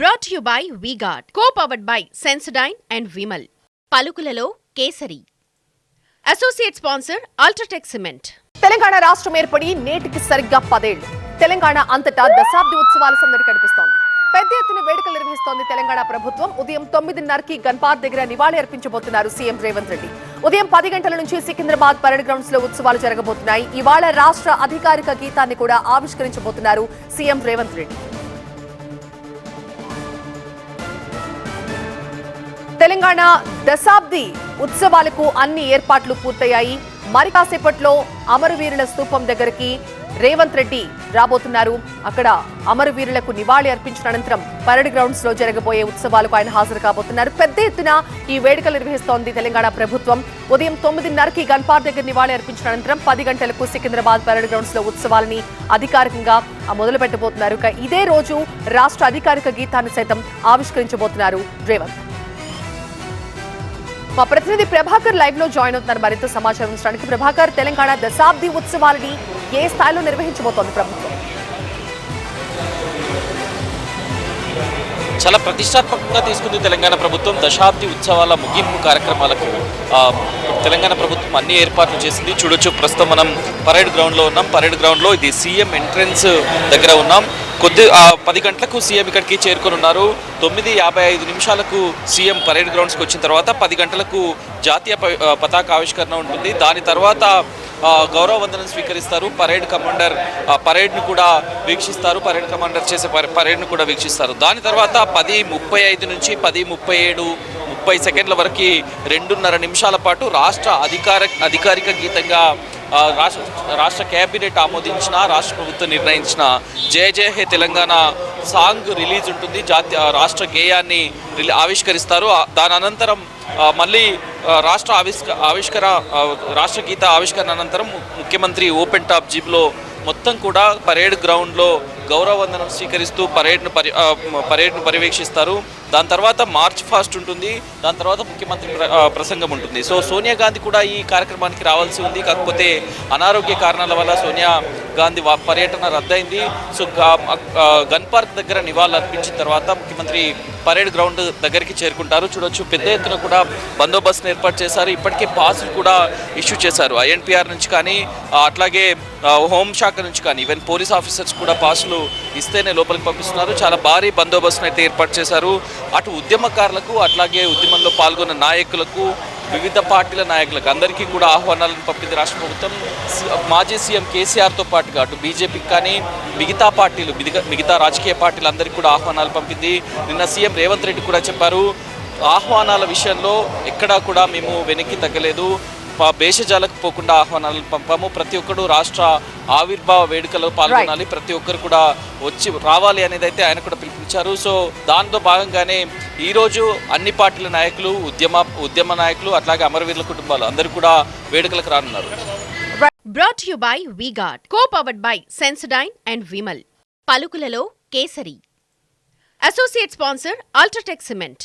Brought you by V Guard co powered by Sensodyne and Vimal పలుకులలో Kesari. Associate sponsor UltraTech cement Telangana రాష్ట్రం ఏర్పడి నేటికి సరిగ్గా పదేళ్ళు తెలంగాణ అంతటా దశాబ్ది ఉత్సవాల సందడి కనిపిస్తోంది. పెద్ద ఎత్తున వేడుకలు నిర్వహిస్తోంది తెలంగాణ ప్రభుత్వం. ఉదయం తొమ్మిదిన్నరకి గన్పార్ దగ్గర నివాళి అర్పించబోతున్నారు సీఎం రేవంత్ రెడ్డి. ఉదయం పది గంటల నుంచి సికింద్రాబాద్ పరేడ్ గ్రౌండ్స్లో ఉత్సవాలు జరగబోతున్నాయి. ఇవాళ రాష్ట్ర అధికారిక గీతాన్ని కూడా ఆవిష్కరించబోతున్నారు సీఎం రేవంత్ రెడ్డి. తెలంగాణ దశాబ్ది ఉత్సవాలకు అన్ని ఏర్పాట్లు పూర్తయ్యాయి. మరి కాసేపట్లో అమరవీరుల స్థూపం దగ్గరికి రేవంత్ రెడ్డి రాబోతున్నారు. అక్కడ అమరవీరులకు నివాళి అర్పించిన అనంతరం పరేడ్ గ్రౌండ్స్లో జరగబోయే ఉత్సవాలకు ఆయన హాజరు కాబోతున్నారు. పెద్ద ఎత్తున ఈ వేడుకలు నిర్వహిస్తోంది తెలంగాణ ప్రభుత్వం. ఉదయం తొమ్మిదిన్నరకి గన్పార్ దగ్గర నివాళి అర్పించిన అనంతరం పది గంటలకు సికింద్రాబాద్ పరేడ్ గ్రౌండ్స్లో ఉత్సవాలని అధికారికంగా మొదలు పెట్టబోతున్నారు ఇదే రోజు రాష్ట్ర అధికారిక గీతాన్ని సైతం ఆవిష్కరించబోతున్నారు రేవంత్. మా ప్రతినిధి ప్రభాకర్ లైవ్లో జాయిన్ అవుతున్నారు. మరింత సమాచారం ఇచ్చడానికి ప్రభాకర్ తెలంగాణ దశాబ్ది ఉత్సవాలని ఏ స్థాయిలో నిర్వహించబోతోంది ప్రభుత్వం? చాలా ప్రతిష్టాత్మకంగా తీసుకుంది తెలంగాణ ప్రభుత్వం. దశాబ్ది ఉత్సవాల ముగింపు కార్యక్రమాలకు తెలంగాణ ప్రభుత్వం అన్ని ఏర్పాట్లు చేసింది. చూడొచ్చు ప్రస్తుతం మనం పరేడ్ గ్రౌండ్లో ఉన్నాం. పరేడ్ గ్రౌండ్లో ఇది సీఎం ఎంట్రన్స్ దగ్గర ఉన్నాం. కొద్ది ఆ, పది గంటలకు సీఎం ఇక్కడికి చేరుకొనున్నారు. తొమ్మిది యాభై ఐదు నిమిషాలకు సీఎం పరేడ్ గ్రౌండ్స్కి వచ్చిన తర్వాత పది గంటలకు జాతీయ ప- పతాక ఆవిష్కరణ ఉంటుంది. దాని తర్వాత గౌరవ వందనం స్వీకరిస్తారు. పరేడ్ కమాండర్ పరేడ్ను కూడా వీక్షిస్తారు. పరేడ్ కమాండర్ చేసే పరే- పరేడ్ను కూడా వీక్షిస్తారు. దాని తర్వాత పది ముప్పై ఐదు నుంచి పది ముప్పై ఏడు ముప్పై సెకండ్ల వరకు రెండున్నర నిమిషాల పాటు రాష్ట్ర అధికార అధికారిక గీతంగా రాష్ట్ర రాష్ట్ర కేబినెట్ ఆమోదించిన రాష్ట్ర ప్రభుత్వం నిర్ణయించిన జయ జయ హే తెలంగాణ సాంగ్ రిలీజ్ ఉంటుంది. జాతీయ రాష్ట్ర గేయాన్ని రిలీ- ఆవిష్కరిస్తారు. దాని అనంతరం మళ్ళీ రాష్ట్ర ఆవిష్క ఆవిష్కర రాష్ట్ర గీత ఆవిష్కరణ అనంతరం ముఖ్యమంత్రి ఓపెన్ టాప్ జీప్లో మొత్తం కూడా పరేడ్ గ్రౌండ్లో గౌరవ వందనం స్వీకరిస్తూ పరేడ్ను పరి పరేడ్ను పర్యవేక్షిస్తారు. దాని తర్వాత మార్చ్ ఫాస్ట్ ఉంటుంది దాని తర్వాత ముఖ్యమంత్రి ప్రసంగం ఉంటుంది. సో సోనియా గాంధీ కూడా ఈ కార్యక్రమానికి రావాల్సి ఉంది. కాకపోతే అనారోగ్య కారణాల వల్ల సోనియా గాంధీ పర్యటన రద్దయింది. సో గన్ పార్క్ దగ్గర నివాళులు అర్పించిన తర్వాత ముఖ్యమంత్రి పరేడ్ గ్రౌండ్ దగ్గరికి చేరుకుంటారు. చూడొచ్చు పెద్ద ఎత్తున కూడా బందోబస్తును ఏర్పాటు చేశారు. ఇప్పటికే పాసులు కూడా ఇష్యూ చేశారు. ఐఎన్పిఆర్ నుంచి కానీ అట్లాగే హోంశాఖ నుంచి కానీ ఈవెన్ పోలీస్ ఆఫీసర్స్ కూడా పాసులు ఇస్తేనే లోపలికి పంపిస్తున్నారు. చాలా భారీ బందోబస్తును అయితే ఏర్పాటు చేశారు. అటు ఉద్యమకారులకు అట్లాగే ఉద్యమంలో పాల్గొన్న నాయకులకు వివిధ పార్టీల నాయకులకు అందరికీ కూడా ఆహ్వానాలను పంపింది రాష్ట్ర ప్రభుత్వం. మాజీ సీఎం కేసీఆర్తో పాటుగా అటు బీజేపీకి కానీ మిగతా పార్టీలు మిగతా మిగతా రాజకీయ పార్టీలు అందరికీ కూడా ఆహ్వానాలు పంపింది. నిన్న సీఎం రేవంత్ రెడ్డి కూడా చెప్పారు ఆహ్వానాల విషయంలో ఎక్కడా కూడా మేము వెనక్కి తగ్గలేదు. భేషజాలకు పోకుండా ఆహ్వానాలు పంపాము. ప్రతి ఒక్కరు రాష్ట్ర ఆవిర్భావ వేడుకలో పాల్గొనాలి. ప్రతి ఒక్కరు కూడా వచ్చి రావాలి అనేది అయితే ఆయన కూడా పిలుపునిచ్చారు. సో దానిలో భాగంగానే ఈరోజు అన్ని పార్టీల నాయకులు ఉద్యమ ఉద్యమ నాయకులు అట్లాగే అమరవీరుల కుటుంబాలు అందరూ కూడా వేడుకలకు రానున్నారు. Brought you by V Guard co powered by Sensodyne and Vimal పలుకులలో Kesari. Associate sponsor UltraTech cement